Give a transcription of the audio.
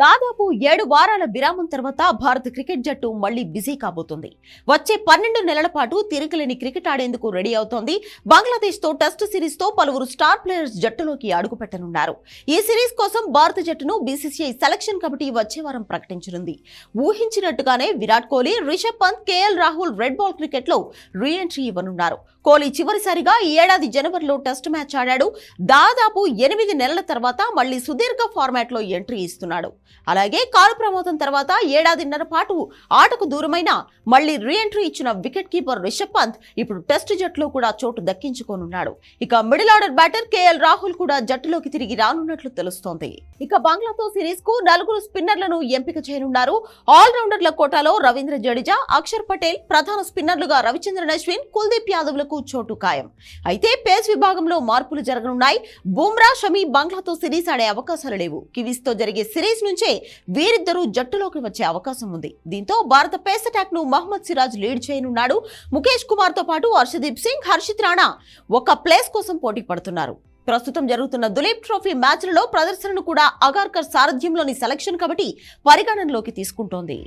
దాదాపు ఏడు వారాల విరామం తర్వాత భారత క్రికెట్ జట్టు మళ్ళీ బిజీ కాబోతుంది. వచ్చే పన్నెండు నెలల పాటు తిరగలేని క్రికెట్ ఆడేందుకు రెడీ అవుతోంది. బంగ్లాదేశ్తో టెస్ట్ సిరీస్తో పలువురు స్టార్ ప్లేయర్స్ జట్టులోకి అడుగుపెట్టనున్నారు. ఈ సిరీస్ కోసం భారత జట్టును బీసీసీఐ సెలక్షన్ కమిటీ వచ్చే వారం ప్రకటించనుంది. ఊహించినట్టుగానే Virat Kohli Rishabh Pant K L Rahul red ball క్రికెట్లో రీ ఎంట్రీ ఇవ్వనున్నారు. కోహ్లీ చివరిసారిగా ఈ ఏడాది జనవరిలో టెస్ట్ మ్యాచ్ ఆడాడు. దాదాపు ఎనిమిది నెలల తర్వాత మళ్ళీ సుదీర్ఘ ఫార్మాట్లో ఎంట్రీ ఇస్తున్నాడు. అలాగే కారు ప్రమోదం తర్వాత ఏడాదిన్నర పాటు ఆటకు దూరమైన మళ్ళీ రీ ఎంట్రీ ఇచ్చిన వికెట్ కీపర్ రిషబ్ పంత్ ఇప్పుడు టెస్ట్ జట్టులో కూడా చోటు దక్కించుకోనున్నాడు. ఇక middle order batter K L Rahul కూడా జట్టులోకి తిరిగి రానున్నట్లు తెలుస్తోంది. ఇక బంగ్లాతో సిరీస్కు నలుగురు స్పిన్నర్లను ఎంపిక చేయనున్నారు. ఆల్రౌండర్ల కోటాలో రవీంద్ర జడేజా అక్షర్ పటేల్ ప్రధాన స్పిన్నర్లుగా రవిచంద్రన్ అశ్విన్ కుల్దీప్ యాదవ్లకు చోటు ఖాయం. అయితే పేస్ విభాగంలో మార్పులు జరగనున్నాయి. బుమ్రా షమి బంగ్లాతో సిరీస్ ఆడే అవకాశాలు లేవు. కివీస్తో జరిగే సిరీస్ నుంచి నుంచే వీరిద్దరూ జట్టులోకి వచ్చే అవకాశం ఉంది. దీంతో భారత పేస్ అటాక్ను మహమ్మద్ సిరాజ్ లీడ్ చేయనున్నాడు. ముఖేష్ కుమార్తో పాటు హర్షదీప్ సింగ్ హర్షిత్ రాణా ఒక ప్లేస్ కోసం పోటీ పడుతున్నారు. ప్రస్తుతం జరుగుతున్న దులీప్ ట్రోఫీ మ్యాచ్లలో ప్రదర్శనను కూడా అగార్కర్ సారథ్యంలోని సెలక్షన్ కమిటీ పరిగణనలోకి తీసుకుంటోంది.